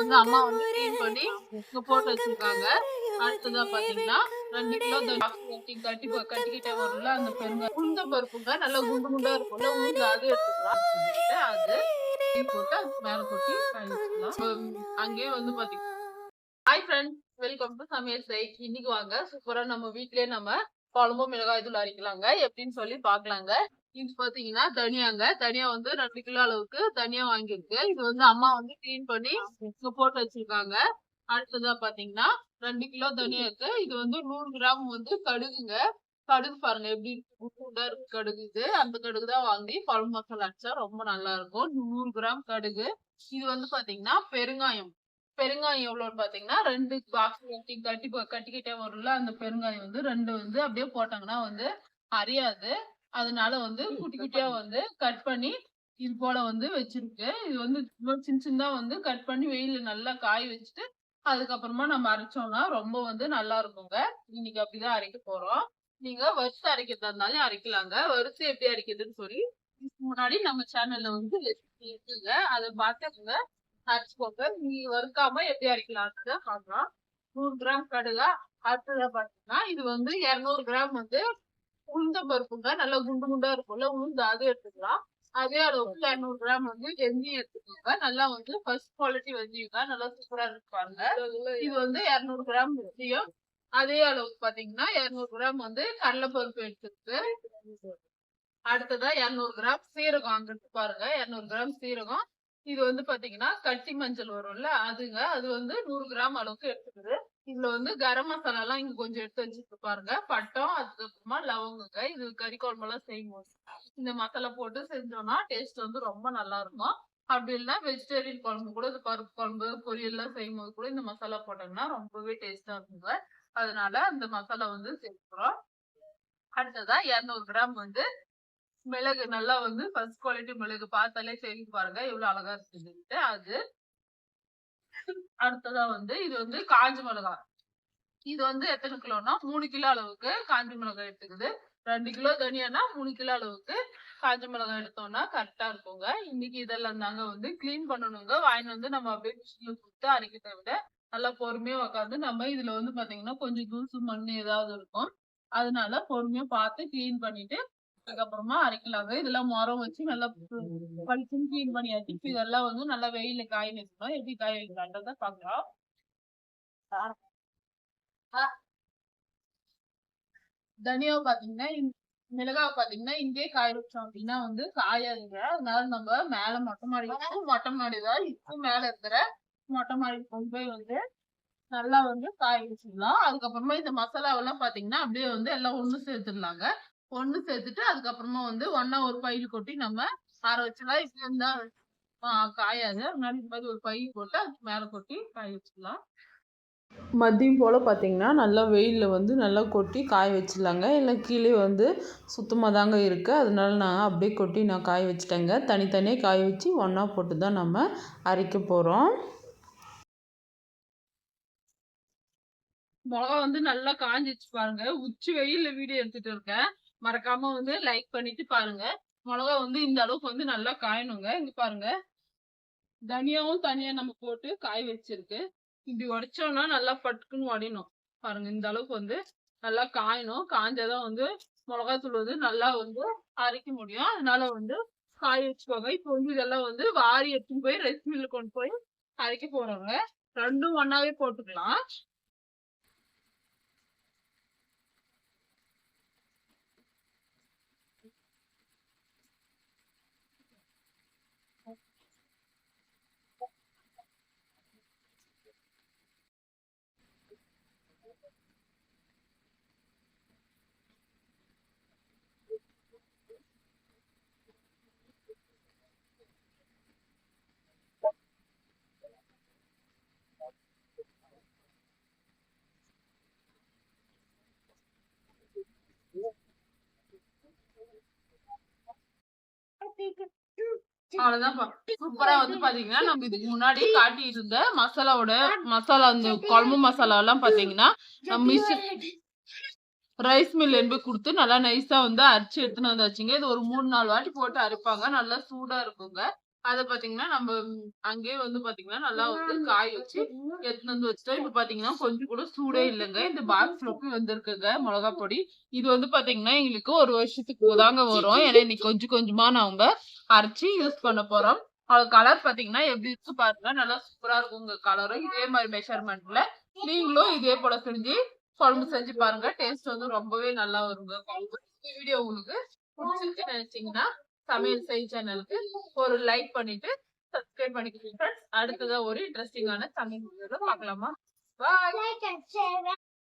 வந்து அம்மா வந்து க்ளீன் பண்ணி இங்க போட்டு வச்சிருக்காங்க. அடுத்ததா பாத்தீங்கன்னா ரெண்டு கிலோ கட்டி கட்டி கட்டிக்கிட்டே வரும்ல அந்த பெருங்க உளுந்த பருப்புங்க. நல்லா குண்டு குண்டா இருக்கும்ல. உளுந்து அது எடுத்துக்கலாம். அது போட்டு அதுக்கு மேல கொட்டி கழிச்சுக்கலாம் அங்கேயே வந்து பாத்தீங்கன்னா ஹாய் ஃப்ரெண்ட்ஸ் வெல்கம் டு சமையல் சை இன்னைக்கு வாங்க. சூப்பரா நம்ம வீட்லயே நம்ம குழம்பு மிளகாய் தூள் அரைக்கலாங்க. எப்படின்னு சொல்லி பார்க்கலாங்க. இது பாத்தீங்கன்னா தனியாங்க. தனியா வந்து ரெண்டு கிலோ அளவுக்கு தனியா வாங்கியிருக்கு. இது வந்து அம்மா வந்து க்ளீன் பண்ணி இங்க போட்டு வச்சிருக்காங்க. அடுத்ததா பாத்தீங்கன்னா ரெண்டு கிலோ தனியாக்கு இது வந்து நூறு கிராம் வந்து கடுகுங்க. கடுகு பாருங்க எப்படி குண்டா இருக்கு கடுகு இது. அந்த கடுகு தான் வாங்கி குழம்பு மசாலா அடிச்சா ரொம்ப நல்லா இருக்கும். நூறு கிராம் கடுகு. இது வந்து பாத்தீங்கன்னா பெருங்காயம். பெருங்காயம் எவ்வளோன்னு பாத்தீங்கன்னா ரெண்டு பாக்ஸ் கட்டி கட்டி கட்டிக்கிட்டே வரும்ல அந்த பெருங்காயம் வந்து ரெண்டு வந்து அப்படியே போட்டாங்கன்னா வந்து அரியாது. அதனால வந்து குட்டி குட்டியா வந்து கட் பண்ணி இது போல வந்து வச்சிருக்கு. இது வந்து சின்ன சின்னதா வந்து கட் பண்ணி வெயில்ல நல்லா காய வச்சுட்டு அதுக்கப்புறமா நம்ம அரைச்சோம்னா ரொம்ப வந்து நல்லா இருக்குங்க. இன்னைக்கு அப்படிதான் அரைக்க போறோம். நீங்க வறுத்து அரைக்கிறதா இருந்தாலும் அரைக்கலாங்க. வறுத்து எப்படி அரைக்கிறதுன்னு சொல்லி இதுக்கு முன்னாடி நம்ம சேனல்ல வந்து இருக்குங்க. அதை பார்த்துக்குங்க. அரைச்சுக்கோங்க நீ வறுக்காம எப்படி அரைக்கலாம்னு பார்க்கலாம் நூறு கிராம் கடுகா அடுத்ததா பாத்தீங்கன்னா இது வந்து இருநூறு கிராம் வந்து உளுந்த பருப்புங்க நல்லா குண்டு குண்டா இருக்கும்ல உளுந்து அது எடுத்துக்கலாம். அதே அளவுக்கு இரநூறு கிராம் வந்து வெந்தயம் எடுத்துக்கோங்க. நல்லா வந்து ஃபர்ஸ்ட் குவாலிட்டி வெந்தயங்க நல்லா சூப்பரா இருப்பாங்க இது வந்து இரநூறு கிராம் வெந்தயம். அதே அளவுக்கு பாத்தீங்கன்னா இரநூறு கிராம் வந்து கடலைப்பருப்பு எடுத்துருக்கு அடுத்ததா இரநூறு கிராம் சீரகம் அங்கிட்டு பாருங்க. இரநூறு கிராம் சீரகம். இது வந்து பாத்தீங்கன்னா கட்டி மஞ்சள் வரும்ல அதுங்க அது வந்து நூறு கிராம் அளவுக்கு எடுத்துக்குது இதுல வந்து கரம் மசாலா எல்லாம் இங்க கொஞ்சம் எடுத்து வச்சுட்டு பாருங்க. பட்டம் அதுக்கப்புறமா லவங்குங்க இது கறி குழம்பெல்லாம் செய்யும்போது. இந்த மசாலா போட்டு செஞ்சோம்னா டேஸ்ட் வந்து ரொம்ப நல்லா இருக்கும். அப்படி இல்லைன்னா வெஜிடேரியன் குழம்பு கூட இந்த பருப்பு குழம்பு பொரியல் எல்லாம் செய்யும் போது கூட இந்த மசாலா போட்டோம்னா ரொம்பவே டேஸ்டா இருக்குங்க. அதனால அந்த மசாலா வந்து சேர்க்கிறோம். அடுத்ததா இரநூறு கிராம் வந்து மிளகு நல்லா வந்து ஃபர்ஸ்ட் குவாலிட்டி மிளகு. பார்த்தாலே தெரியும் பாருங்க எவ்வளவு அழகா இருக்குதுன்ட்டு. அது அடுத்ததா வந்து இது வந்து காஞ்ச மிளகாய் இது வந்து எத்தனை கிலோனா மூணு கிலோ அளவுக்கு காஞ்ச மிளகாய் எடுத்துக்குது. ரெண்டு கிலோ தனியானா மூணு கிலோ அளவுக்கு காஞ்ச மிளகாய் எடுத்தோம்னா கரெக்டா இருக்குங்க. இன்னைக்கு இதெல்லாம் தாங்க வந்து க்ளீன் பண்ணணுங்க. வாங்கிட்டு வந்து நம்ம அப்படியே மிஷின்ல கொடுத்து அரைக்கிறத விட நல்லா பொறுமையா உட்காந்து நம்ம இதுல வந்து பாத்தீங்கன்னா கொஞ்சம் தூசு மண் ஏதாவது இருக்கும். அதனால பொறுமையா பார்த்து கிளீன் பண்ணிட்டு அதுக்கப்புறமா அரைக்கலாங்க இதெல்லாம் மரம் வச்சு நல்லா பளிச்சுன்னு பண்ணியாச்சு. இப்ப இதெல்லாம் வந்து நல்லா வெயில காய வச்சுக்கணும் எப்படி காய வைக்கலான்றத பாக்கலாம் தனியா பாத்தீங்கன்னா மிளகா பாத்தீங்கன்னா இங்கே காய வச்சோம் அப்படின்னா வந்து காயாதுங்க. அதனால நம்ம மேல மொட்டை மாடி மொட்டை மாடிதான் இப்போ மேல இருக்கிற மொட்டை மாடி கொண்டு போய் வந்து நல்லா வந்து காய வச்சிடலாம் அதுக்கப்புறமா இந்த மசாலாவெல்லாம் பாத்தீங்கன்னா அப்படியே வந்து எல்லாம் ஒண்ணு சேர்த்துடலாங்க. ஒண்ணு சேர்த்துட்டு அதுக்கப்புறமா வந்து ஒண்ணா ஒரு பையில் கொட்டி நம்ம ஆற வச்சிடலாம். இப்படி இருந்தா காயாது. அதனால இந்த மாதிரி ஒரு பை போட்டு அதுக்கு மேல கொட்டி காய வச்சிடலாம். மதியம் போல் பார்த்தீங்கன்னா நல்லா வெயிலில் வந்து நல்லா கொட்டி காய வச்சிடலாங்க. இல்லை கீழே வந்து சுத்தமாக தாங்க இருக்குது அதனால நான் அப்படியே கொட்டி நான் காய வச்சிட்டேங்க. தனித்தனியாக காய வச்சு ஒன்றா போட்டு தான் நம்ம அரைக்க போகிறோம் மிளகா வந்து நல்லா காஞ்சிச்சு பாருங்க. உச்சி வெயில்ல வீடியோ எடுத்துட்டு இருக்கேன். மறக்காம வந்து லைக் பண்ணிட்டு பாருங்க. மிளகா வந்து இந்த அளவுக்கு வந்து நல்லா காயணுங்க. இங்க பாருங்க. தனியாவும் தனியா நம்ம போட்டு காய வச்சிருக்கு. இப்படி உடைச்சோம்னா நல்லா பட்டுக்குன்னு உடையணும். பாருங்க இந்த அளவுக்கு வந்து நல்லா காயணும். காஞ்சாதான் வந்து மிளகாத்தூள் வந்து நல்லா வந்து அரைக்க முடியும். அதனால வந்து காய வச்சுக்கோங்க. இப்போ வந்து இதெல்லாம் வந்து வாரி எடுத்துன்னு போய் ரெஸ்ட் மில்ல கொண்டு போய் அரைக்க போறாங்க. ரெண்டும் ஒன்னாவே போட்டுக்கலாம். Okay. அவ்வளவுதான் சூப்பரா வந்து பாத்தீங்கன்னா நம்ம இதுக்கு முன்னாடி காட்டிட்டு இருந்த மசாலாவோட மசாலா அந்த குழம்பு மசாலா எல்லாம் பாத்தீங்கன்னா ரைஸ் மில் போய் கொடுத்து நல்லா நைஸா வந்து அரைச்சு எடுத்துன்னு வந்தாச்சுங்க. இது ஒரு மூணு நாலு வாட்டி போட்டு அரைப்பாங்க. நல்லா சூடா இருக்குங்க. அத பாத்தீங்கன்னா நம்ம அங்கேயே வந்து பாத்தீங்கன்னா நல்லா வந்து காய வச்சு எடுத்துட்டு வந்து வச்சுட்டோம். இப்ப பாத்தீங்கன்னா கொஞ்சம் கூட சூடே இல்லைங்க. இந்த பாக்ஸ்ல போய் வந்திருக்குங்க மிளகா பொடி. இது வந்து பாத்தீங்கன்னா எங்களுக்கு ஒரு வருஷத்துக்கு தாங்க வரும். ஏன்னா இன்னைக்கு கொஞ்சம் கொஞ்சமா நாங்க அரைச்சு யூஸ் பண்ண போறோம். அது கலர் பாத்தீங்கன்னா எப்படி இருக்கு பாருங்க. நல்லா சூப்பரா இருக்கும் உங்க கலரும் இதே மாதிரி மெஷர்மெண்ட்ல நீங்களும் இதே போல செஞ்சு குழம்பு செஞ்சு பாருங்க. டேஸ்ட் வந்து ரொம்பவே நல்லா வருங்க. குழம்பு வீடியோ உங்களுக்கு பிடிச்சிருக்கு நினைச்சீங்கன்னா சமையல் செய் சேனலுக்கு ஒரு லைக் பண்ணிட்டு சப்ஸ்கிரைப் பண்ணிக்கோங்க அடுத்ததா ஒரு இன்ட்ரெஸ்டிங்கான சமையல் பார்க்கலாமா? பாய்